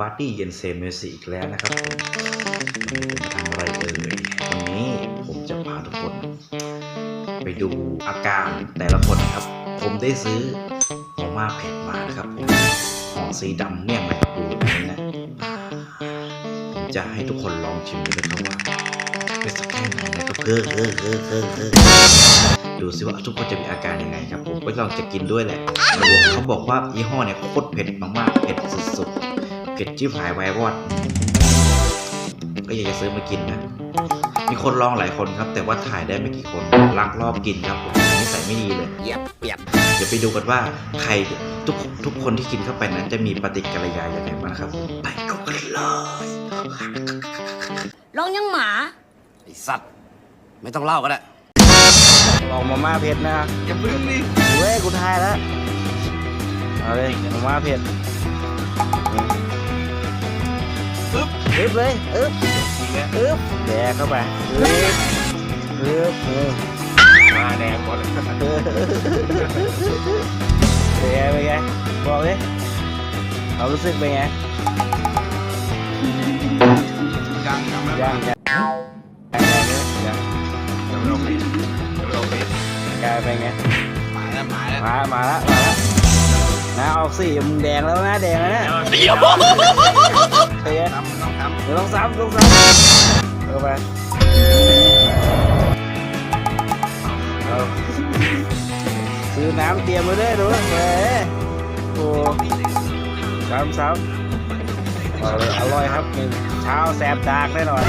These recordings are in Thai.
บาร์ดี้เย็นเซมเมสิอีกแล้วนะครับผมทำอะไรเอ่ยวันนี้ผมจะพาทุกคน ไปดูอาการแต่ละคนนะครับ ผมได้ซื้อมาม่าเผ็ดมานะครับผมห่อสีดำเนี่ยมันดูนี้นะผมจะให้ทุกคนลองชิมดูนะครับว่าเป็นสักแค่ไหนนะครับเฮ้อเฮ้อเฮ้อเฮ้อเฮ้อดูสิว่าทุกคนจะมีอาการยังไงครับผมก็ลองจะกินด้วยแหละเขาบอกว่ายี่ห้อเนี่ยโคตรเผ็ดมากๆเผ็ดสุดๆ เผ็ดชิบหายไวายวอด ก็อยากจะซื้อมากินนะ มีคนลองหลายคนครับ แต่ว่าถ่ายได้ไม่กี่คนลักลอบกินครับผมนิสัยไม่ดีเลยเปียบเปียบเดี๋ยวไปดูกันว่าใครทุกทุกคนที่กินเข้าไปนั้นจะมีปฏิกิริยาอย่างไรบ้างนะครับ ไปดูกันเลยลองยังหมาไอสัตว์ ไม่ต้องเล่าก็ได้ลองมาม่าเผ็ดนะอย่าพึ่งดิเว้ยกูทายแล้วเอาเลยมาม่าเผ็ด อึ๊บเลยอึ๊บอึ๊บแดกเข้าไปอึ๊บอึ๊บเออมาแดงหมดเออเป็นไงเป็นไงบอกเลยเรารู้สึกเป็นไงยังยังย่างย่างย่างย่างยังไม่ลงผิดยังไม่ลงผิดกลายเป็นไงมาแล้วมาแล้วมามาแล้วมาแล้วนะออกสีมึงแดงแล้วนะแดงแล้วนะเดี๋ยว ซ้ำเดี๋ยวต้องซ้ำต้องซ้ำเข้าไปเอาซื้อน้ำเตรียมไว้ด้วยดูเฮ้ยโอ้ซ้ำซ้ำอร่อยครับเช้าแสบดากแน่นอน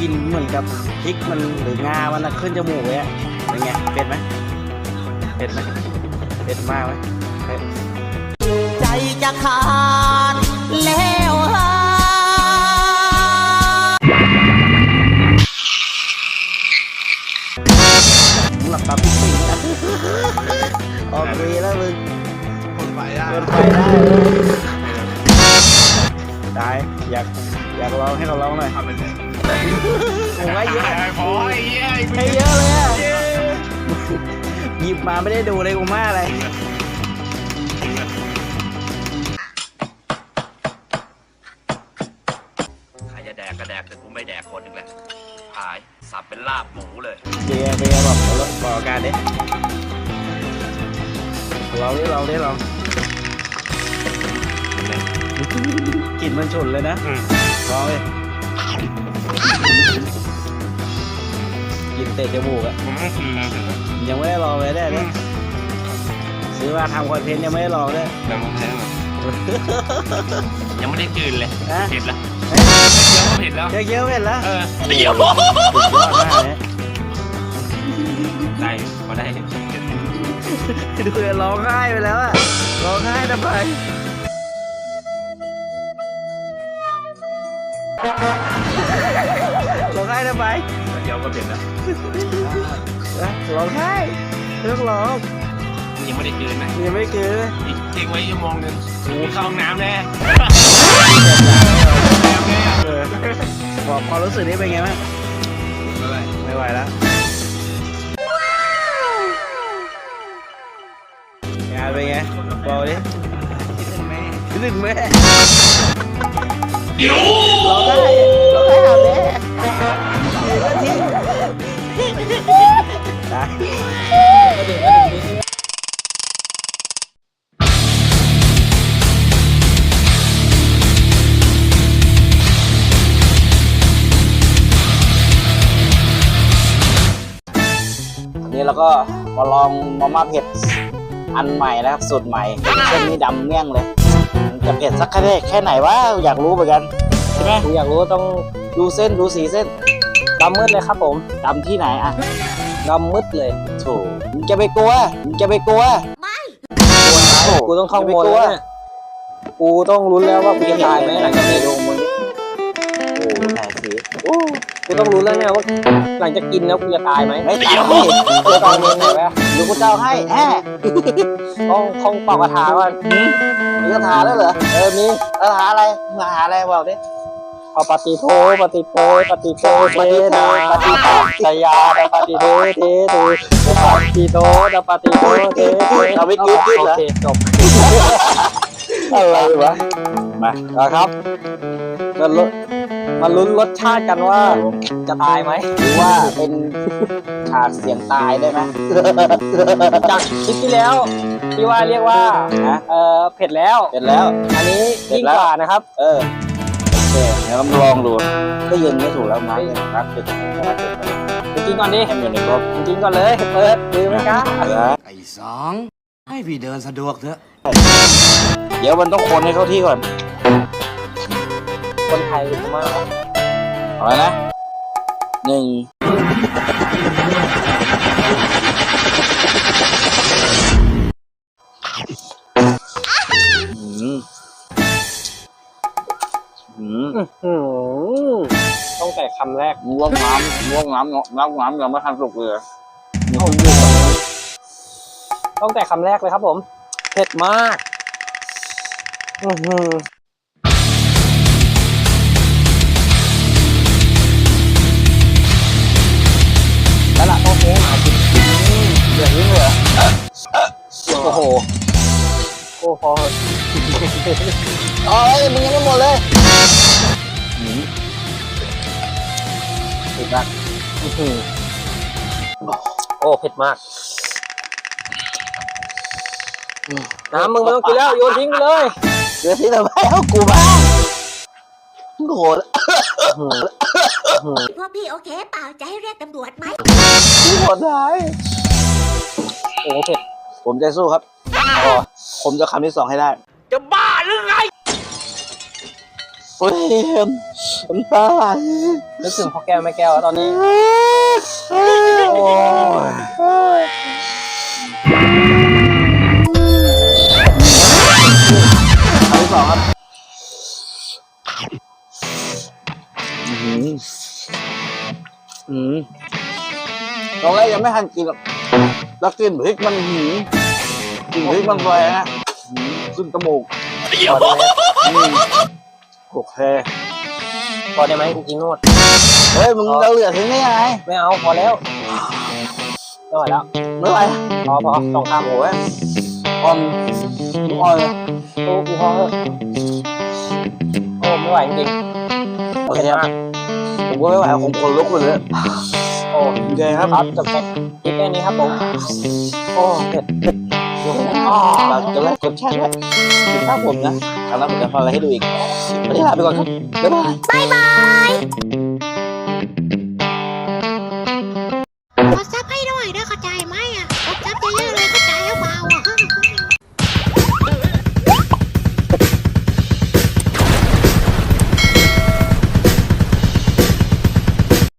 กินเหมือนกับพริกมันหรืองา มันขึ้นจมูกเลยอะเป็นไงเผ็ดไหมเผ็ดไหมเผ็ดมากไหมใจจะขาด แล้วฮะมึงหลับตาปิ๊งปิ๊งนะออกดีแล้วมึงคนไปได้เปิดไฟได้เลยได้อยากอยากลองให้เราลองหน่อยทำไปเลยผมว่าเยอะพอไอ้เหี้ยให้เยอะเลยอะหยิบมาไม่ได้ดูเลยกูมาอะไร เลยเบียร์เบียร์บอกบอกอาการดิลองดิลองดิลองกลิ่นมันฉุนเลยนะลองเลยกลินเตะจมูกอะผมไม่กินเลยยังไม่ได้ลองเลยได้เนี่ยซื้อมาทำคอนเทนต์ยังไม่ได้ลองเลยแต่ผมแพ้ยังไม่ได้กินเลยนะเผ็ดละเฮ้ยเดี๋ยวก็เผ็ดแล้วเจ๊เกี้ยวเห็นแล้วเออเดี๋ยว ได้พอได้ดูเลยร้องไห้ไปแล้วอะร้องไห้ทำไมร้องไห้ทำไมเดี๋ยวก็เผ็ดแล้วนะร้องไห้เรื่องร้องยังไม่ได้กินนะยังไม่เกินอีกทิ้งไว้ชั่วโมงหนึงกูเข้าห้องน้ำแน่เออบอกความรู้สึกนี้เป็นไงบ้างไม่ไหวแล้ว งานเป็นไงบอกดิคิดถึงแม่ร้องไห้ร้องไห้หาแม่แล้วทิ้งได้วันนี้เราก็มาลองมาม่าเผ็ด อันใหม่นะครับสูตรใหม่เส้นนี้ดำเมี่ยงเลยมันจะเผ็ดสักแค่แค่ไหนวะอยากรู้เหมือนกันใช่ไหมอยากรู้ต้องดูเส้นดูสีเส้นดำมืดเลยครับผมดำที่ไหนอะดำมืดเลยโถมึงจะไปกลัวมึงจะไปกลัวไม่กูต้องเข้าโหมดแล้วเนี่ยกูต้องรุ้นแล้วว่ากูจะตายไหมหลังจากนี้ดูมึงโอ้แผลสีโอ้ กูต้องรู้แล้วเนี่ยว่าหลังจากกินแล้วกูจะตายไหมไม่ตายกูตายเองไหนวะหรือกูจะเอาให้แฮ่ต้องท่องเป่ากระถาก่อนมีคาถาแล้วเหรอเออมีคาถาอะไรคาถาอะไรบอกดิเอาปฏิโทปฏิโทปฏิโทเทนาปฏิปัสสยาปฏิโทเทโทปฏิโทปฏิโทเทโทเราไม่กรีดกรีดเหรอจบอะไรวะมานะครับมาลุ้น มาลุ้นรสชาติกันว่าจะตายไหมหรือว่าเป็นฉากเสียงตายได้ไหม จากคลิปที่แล้วที่ว่าเรียกว่าฮะเออเผ็ดแล้วเสร็จแล้ว อันนี้เผ็ดยิ่งแล้วกว่านะครับ เออโอเคเดี๋ยวลองดูก็ยืนไม่ถูกแล้วมั้งรักจุดรักจุดกินก่อนดิให้มันอยู่ในครบกินก่อนเลยเปิดดื้อไหมกล้าไอ้สองให้พี่เดินสะดวกเถอะ เดี๋ยวมันต้องคนให้เข้าที่ก่อน คนไทยมากเอาไว้นะหนึ่งอืมอือต้องแต่คำแรกง่วงน้ำง่วงน้ำน้ำน้ำยังไม่ทันสุกเลยต้องแต่คำแรกเลยครับผม เผ็ดมาก อือหือ โอ้โหโอ้พอเอ้ยมึงยังไม่หมดเลยติดนะอื้อหือโอ้เผ็ดมาก น้ำมึงไม่ต้องกินแล้ว โยนทิ้งไปเลยเดี๋ยวที่ทำไมเอากูมาโหดพวกพี่โอเคเปล่าจะให้เรียกตำรวจไหมโหดร้ายโอ้เผ็ด ผมจะสู้ครับผมจะคำที่สองให้ได้ จะบ้าหรือไงเฟรมน้ำตาไหลนึกถึงพ่อแก้วแม่แก้วแล้วตอนนี้โอ้ยคำที่สองครับอืมอืมตอนแรกยังไม่ทันกินหรอก แล้วกลินพริกมันหืมกลินพริกมันแรงนะหืมขึ้นจมูกพอได้ไหมอืมโอเคพอได้ไหมกูกินโนดเฮ้ยมึงเราเหลือทิ้งได้ยังไงไม่เอาพอแล้วไม่ไหวแล้วไม่ไหวพอพอสองคำโอ้ยออนออนโอ้กูพอเถอะโอ้ไม่ไหวจริงๆโอเคเผ็ดครับมากผมก็ไม่ไหวผมคนลุกไปเลย โอเคครับครับจบคลิปแค่นี้ครับผมโอ้เผ็ดฝากกดไลค์กดแชร์ด้วยติดตามผมนะครั้งหน้าผมจะพาอะไรให้ดูอีกวันนี้ลาไปก่อนครับบ๊ายบายบ๊ายบายกดซับให้ด้วยด้วยเข้าใจไหมอะกดซับเยอะๆเลย